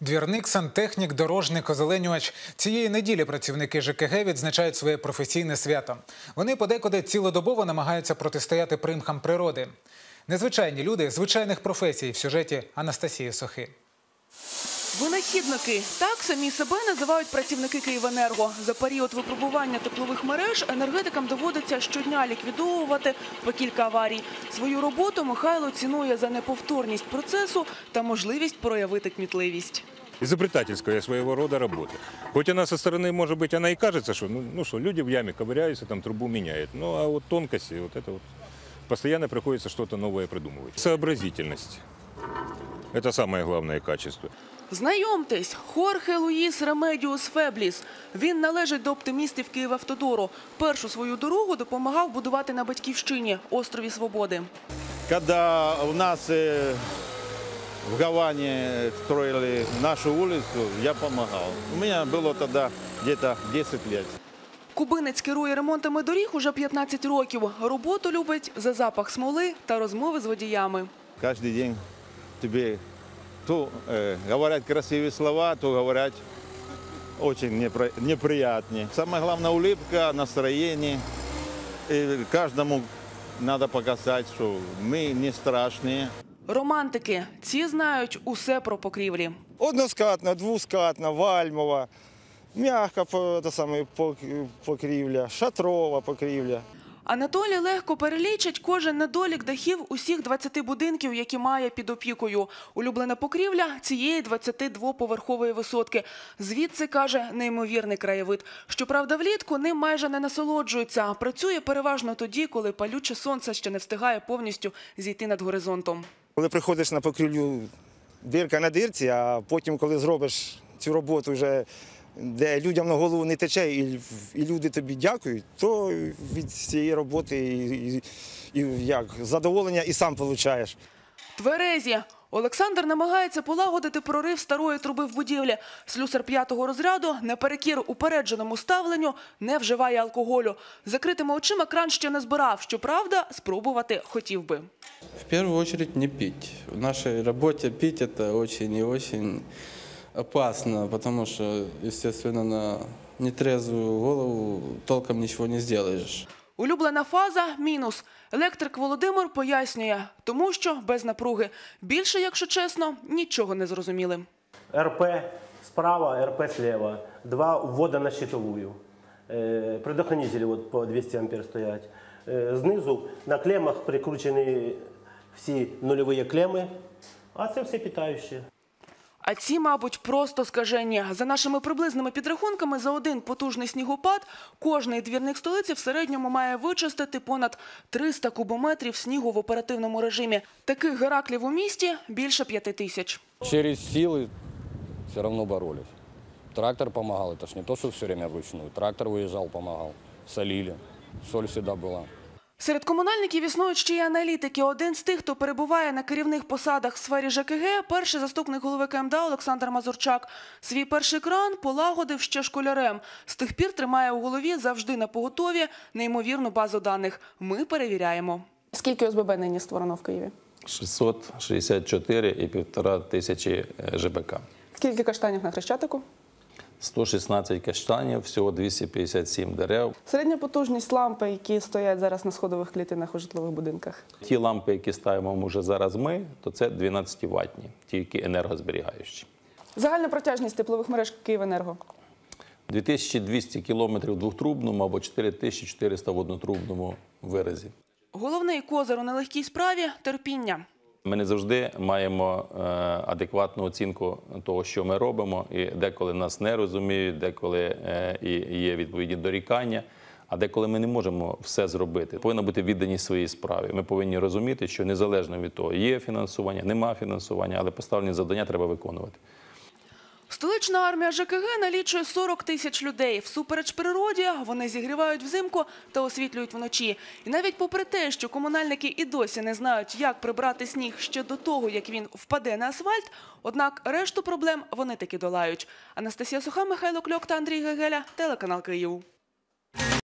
Двірник, сантехнік, дорожник, озеленювач. Цієї неділі працівники ЖКГ відзначають своє професійне свято. Вони подекуди цілодобово намагаються протистояти примхам природи. Незвичайні люди звичайних професій в сюжеті Анастасії Сохи. Винахідники так самі себе називають працівники Київенерго. За період випробування теплових мереж енергетикам доводиться щодня ліквідовувати по кілька аварій. Свою роботу Михайло цінує за неповторність процесу та можливість проявити кмітливість. изобретательская своего рода работа. Хоть она со стороны, может быть, она и кажется, что, ну, ну что, люди в яме ковыряются, там трубу меняют. Ну, а вот тонкости, вот это вот, постоянно приходится что-то новое придумывать. Сообразительность. Это самое главное качество. Знайомтесь, Хорхе Луїс Ремедіус Фебліс. Він належить до оптимістів Київавтодору. Першу свою дорогу допомагав будувати на Батьківщині, острові Свободи. Когда у нас э, в Гаване строили нашу улицу, я помогал. У меня было тогда где-то 10 лет. Кубинець керує ремонтами доріг уже 15 років. Роботу любить за запах смоли та розмови з водіями. Каждый день тебе то э, говорят красивые слова, то говорят очень непро- неприятные. Самое главное улыбка, настроение. И каждому надо показать, что мы не страшные. Романтики ці знають усе про покрівлі. Односкатна, двускатна, вальмова, м'яка по- та саме пок- покрівля, шатрова покрівля. Анатолій легко перелічить кожен недолік дахів усіх 20 будинків, які має під опікою. Улюблена покрівля цієї 22-поверхової висотки. Звідси, каже, неймовірний краєвид. Щоправда, влітку ним майже не насолоджується, працює переважно тоді, коли палюче сонце ще не встигає повністю зійти над горизонтом. Коли приходиш на покрівлю дирка на дирці, а потім, коли зробиш цю роботу вже, де людям на голову не тече, і, і люди тобі дякують, то від цієї роботи і, і, і як, задоволення і сам получаєш. Тверезі. Олександр намагається полагодити прорив старої труби в будівлі. Слюсар п'ятого розряду, наперекір упередженому ставленню, не вживає алкоголю. Закритими очима кран ще не збирав. Щоправда, спробувати хотів би. В первую очередь не пить. В нашей работе пить это очень и очень опасно, потому что, естественно, на нетрезвую голову толком ничего не сделаешь. Улюблена фаза – мінус. Електрик Володимир пояснює, тому що без напруги. Більше, якщо чесно, нічого не зрозуміли. РП справа, РП слева. Два ввода на щитовую. Э, Предохранители вот по 200 ампер стоять. Э, Знизу на клемах прикручені всі нульові клеми, а це все питаючі. А ці, мабуть, просто скажені. За нашими приблизними підрахунками, за один потужний снігопад кожний двірник столиці в середньому має вичистити понад 300 кубометрів снігу в оперативному режимі. Таких Гераклів у місті більше п'яти тисяч. через силы все равно боролись. Трактор помогал, это ж не то, что все время вручную. Трактор выезжал, помогал. Солили, соль всегда была. Серед комунальників існують ще й аналітики. Один з тих, хто перебуває на керівних посадах в сфері ЖКГ, перший заступник голови КМДА Олександр Мазурчак. Свій перший кран полагодив ще школярем. З тих пір тримає у голові завжди на поготові неймовірну базу даних. Ми перевіряємо. Скільки ОСББ нині створено в Києві? 664 і півтора тисячі е, ЖБК. Скільки каштанів на Хрещатику? 116 каштанів, всього 257 дерев. Середня потужність лампи, які стоять зараз на сходових клітинах у житлових будинках. Ті лампи, які ставимо вже зараз ми, то це 12 ватні, ті, які енергозберігаючі. Загальна протяжність теплових мереж Київенерго. 2200 кілометрів в двохтрубному або 4400 в однотрубному виразі. Головний козир у нелегкій справі терпіння. Ми не завжди маємо е, адекватну оцінку того, що ми робимо, і деколи нас не розуміють, деколи е, і є відповідні дорікання. А деколи ми не можемо все зробити. Повинна бути відданість своїй справі. Ми повинні розуміти, що незалежно від того, є фінансування, нема фінансування, але поставлені завдання треба виконувати. Столична армія ЖКГ налічує 40 тисяч людей. Всупереч природі вони зігрівають взимку та освітлюють вночі. І навіть попри те, що комунальники і досі не знають, як прибрати сніг ще до того, як він впаде на асфальт, однак решту проблем вони таки долають. Анастасія Суха, Михайло Кльок та Андрій Гегеля, телеканал Київ.